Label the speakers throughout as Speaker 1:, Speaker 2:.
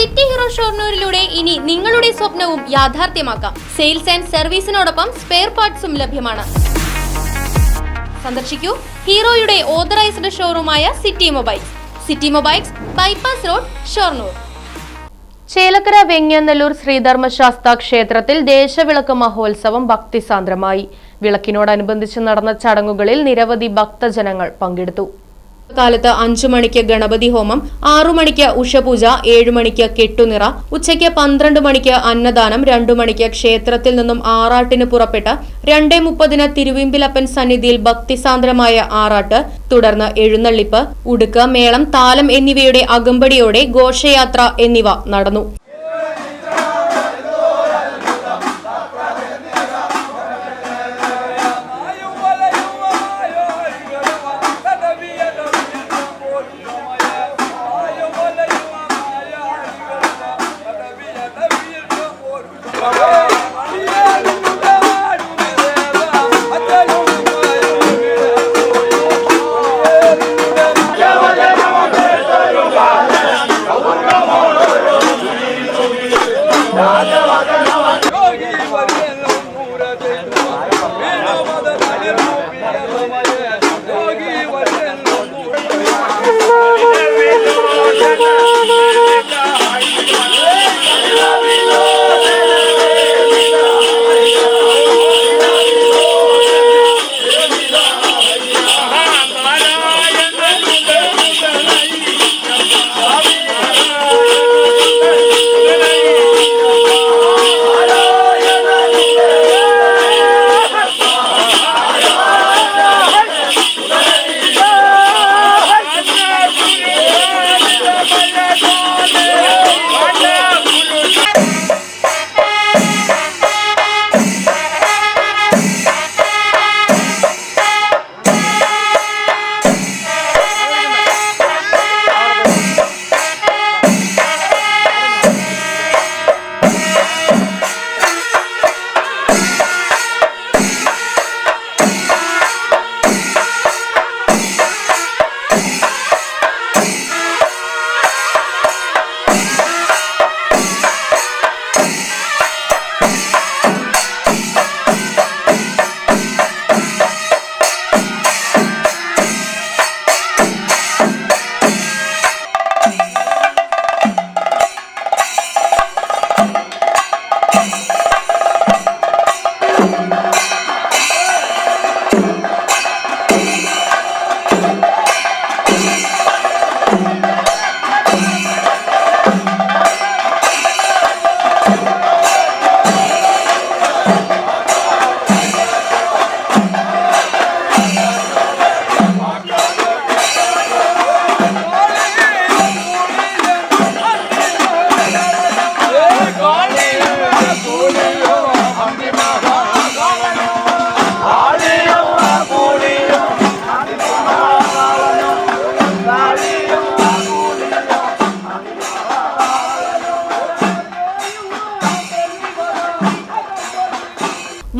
Speaker 1: City hero ഷോർണൂരിലൂടെ ഇനി നിങ്ങളുടെ സ്വപ്നവും യാഥാർത്ഥ്യമാക്കാം. സെയിൽസ് ആൻഡ് സർവീസിനോടൊപ്പം സ്പെയർ പാർട്സും ലഭ്യമാണ്. സന്ദർശിക്കൂ ഹീറോയുടെ authorised ഷോറൂമായ City Mobiles. City Mobiles bypass road Shoranur.
Speaker 2: Chelakkara Vengannallur Sreedharmasastha ക്ഷേത്രത്തിൽ ദേശവിളക്ക് മഹോത്സവം ഭക്തിസാന്ദ്രമായി. വിളക്കിനോടനുബന്ധിച്ച് നടന്ന ചടങ്ങുകളിൽ നിരവധി ഭക്തജനങ്ങൾ പങ്കെടുത്തു. കാലത്ത് അഞ്ചു മണിക്ക് ഗണപതി ഹോമം ആറു മണിക്ക് ഉഷപൂജ ഏഴു മണിക്ക് കെട്ടുനിറ ഉച്ചയ്ക്ക് പന്ത്രണ്ട് മണിക്ക് അന്നദാനം രണ്ടു മണിക്ക് ക്ഷേത്രത്തിൽ നിന്നും ആറാട്ടിന് പുറപ്പെട്ട രണ്ടേ മുപ്പതിന് തിരുവിമ്പിലപ്പൻ സന്നിധിയിൽ ഭക്തിസാന്ദ്രമായ ആറാട്ട് തുടർന്ന് എഴുന്നള്ളിപ്പ് ഉടുക്ക് മേളം താലം എന്നിവയുടെ അകമ്പടിയോടെ ഘോഷയാത്ര എന്നിവ നടന്നു.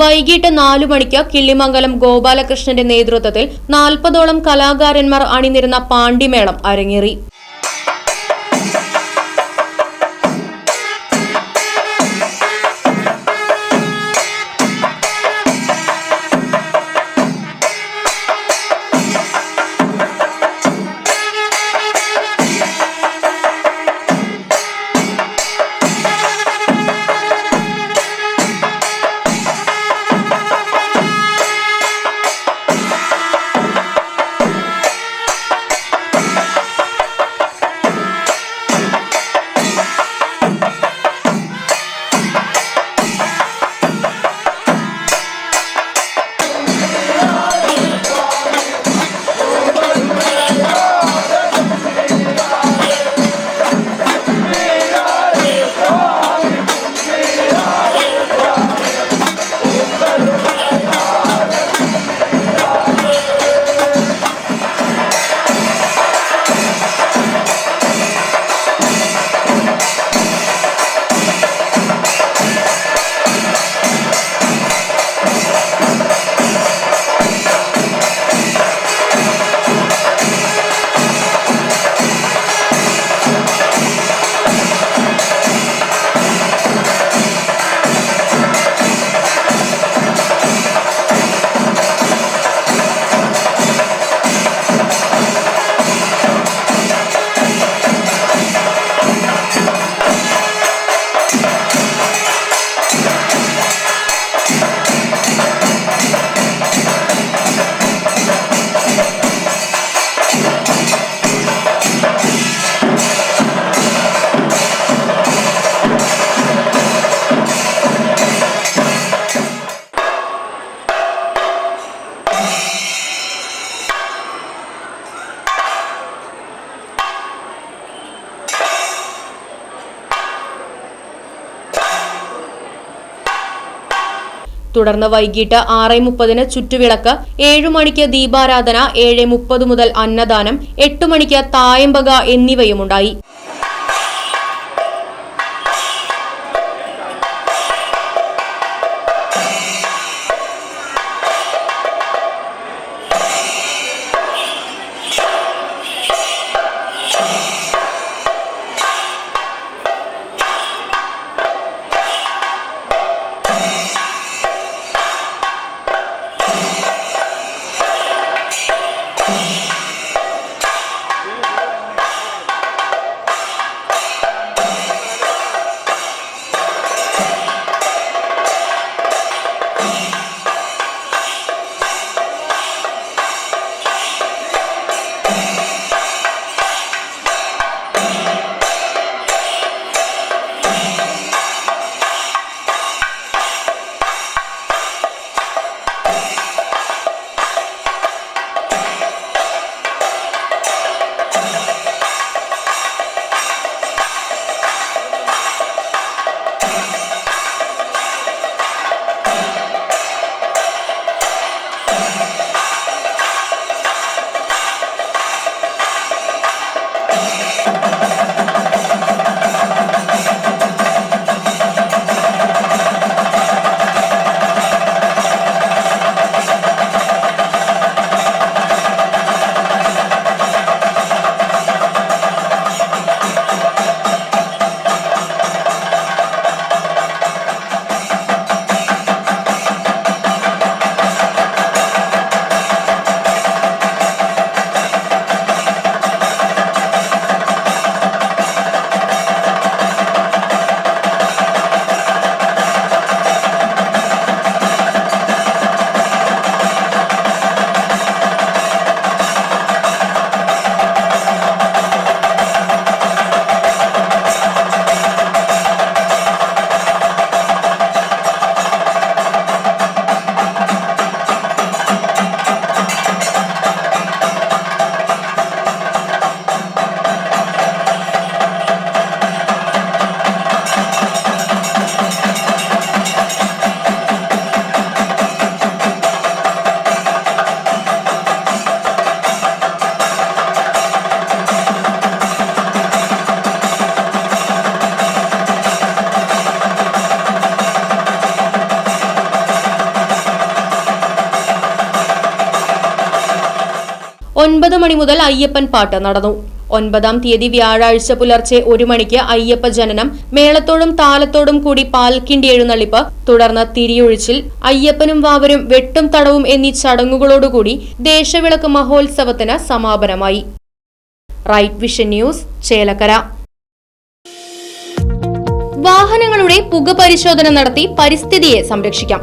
Speaker 2: വൈകിട്ട് നാലു മണിക്ക് കിള്ളിമംഗലം ഗോപാലകൃഷ്ണന്റെ നേതൃത്വത്തിൽ നാൽപ്പതോളം കലാകാരന്മാർ അണിനിരുന്ന പാണ്ടിമേളം അരങ്ങേറി.
Speaker 1: തുടർന്ന് വൈകിട്ട് ആറ് മുപ്പതിന് ചുറ്റുവിളക്ക് ഏഴു മണിക്ക് ദീപാരാധന ഏഴ് മുപ്പത് മുതൽ അന്നദാനം എട്ടു മണിക്ക് തായമ്പക എന്നിവയുമുണ്ടായി. ഒൻപത് മണി മുതൽ അയ്യപ്പൻ പാട്ട് നടന്നു. ഒൻപതാം തീയതി വ്യാഴാഴ്ച പുലർച്ചെ ഒരു മണിക്ക് അയ്യപ്പ ജനനം മേളത്തോടും താലത്തോടും കൂടി പാൽക്കിണ്ടി എഴുന്നള്ളിപ്പ് തുടർന്ന് തിരിയൊഴിച്ചിൽ അയ്യപ്പനും വാവരും വെട്ടും തടവും എന്നീ ചടങ്ങുകളോടുകൂടി ദേശവിളക്ക് മഹോത്സവത്തിന് സമാപനമായി. Right Vision News Chelakkara. വാഹനങ്ങളുടെ പുക പരിശോധന നടത്തി പരിസ്ഥിതിയെ സംരക്ഷിക്കാം.